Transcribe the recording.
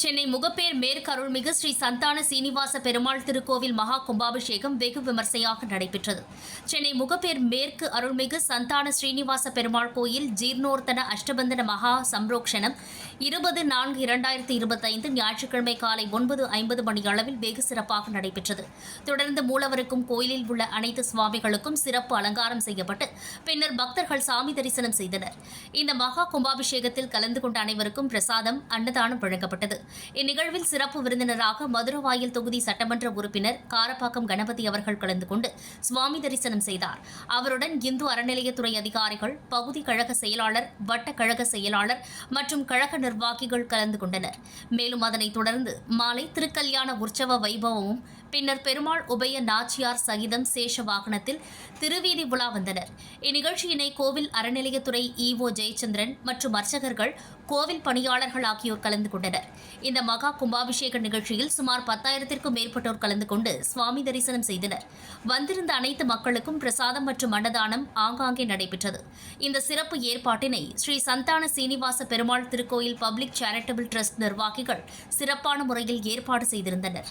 சென்னை முகப்பேர் மேற்கு அருள்மிகு ஸ்ரீ சந்தான சீனிவாச பெருமாள் திருக்கோவில் மகா கும்பாபிஷேகம் வெகு விமர்சையாக நடைபெற்றது. சென்னை முகப்பேர் மேற்கு அருள்மிகு சந்தான ஸ்ரீனிவாச பெருமாள் கோயில் ஜீர்ணோர்த்தன அஷ்டபந்தன மகா சம்ரோக்ஷணம் இருபது நான்கு இரண்டாயிரத்தி இருபத்தைந்து ஞாயிற்றுக்கிழமை காலை ஒன்பது ஐம்பது மணி அளவில் வெகு சிறப்பாக நடைபெற்றது. தொடர்ந்து மூலவருக்கும் கோயிலில் உள்ள அனைத்து சுவாமிகளுக்கும் சிறப்பு அலங்காரம் செய்யப்பட்டு பின்னர் பக்தர்கள் சாமி தரிசனம் செய்தனர். இந்த மகா கும்பாபிஷேகத்தில் கலந்து கொண்ட அனைவருக்கும் பிரசாதம் அன்னதானம் வழங்கப்பட்டது. இந்நிகழ்வில் சிறப்பு விருந்தினராக மதுரவாயல் தொகுதி சட்டமன்ற உறுப்பினர் காரப்பாக்கம் கணபதி அவர்கள் கலந்து கொண்டு சுவாமி தரிசனம் செய்தார். அவருடன் இந்து அறநிலையத்துறை அதிகாரிகள் பகுதி கழக செயலாளர் வட்ட கழக செயலாளர் மற்றும் கழக நிர்வாகிகள் கலந்து கொண்டனர். மேலும் அதனைத் தொடர்ந்து மாலை திருக்கல்யாண உற்சவ வைபவமும் பின்னர் பெருமாள் உபய நாச்சியார் சகிதம் சேஷ வாகனத்தில் திருவீதி உலா வந்தனர். இந்நிகழ்ச்சியினை கோவில் அறநிலையத்துறை இஓ ஜெயச்சந்திரன் மற்றும் அர்ச்சகர்கள் கோவில் பணியாளர்கள் ஆகியோர் கலந்து கொண்டனர். இந்த மகா கும்பாபிஷேக நிகழ்ச்சியில் சுமார் பத்தாயிரத்திற்கும் மேற்பட்டோர் கலந்து கொண்டு சுவாமி தரிசனம் செய்தனர். வந்திருந்த அனைத்து மக்களுக்கும் பிரசாதம் மற்றும் அன்னதானம் ஆங்காங்கே நடைபெற்றது. இந்த சிறப்பு ஏற்பாட்டினை ஸ்ரீ சந்தான சீனிவாச பெருமாள் திருக்கோயில் பப்ளிக் சேரிட்டபிள் ட்ரஸ்ட் நிர்வாகிகள் சிறப்பான முறையில் ஏற்பாடு செய்திருந்தனர்.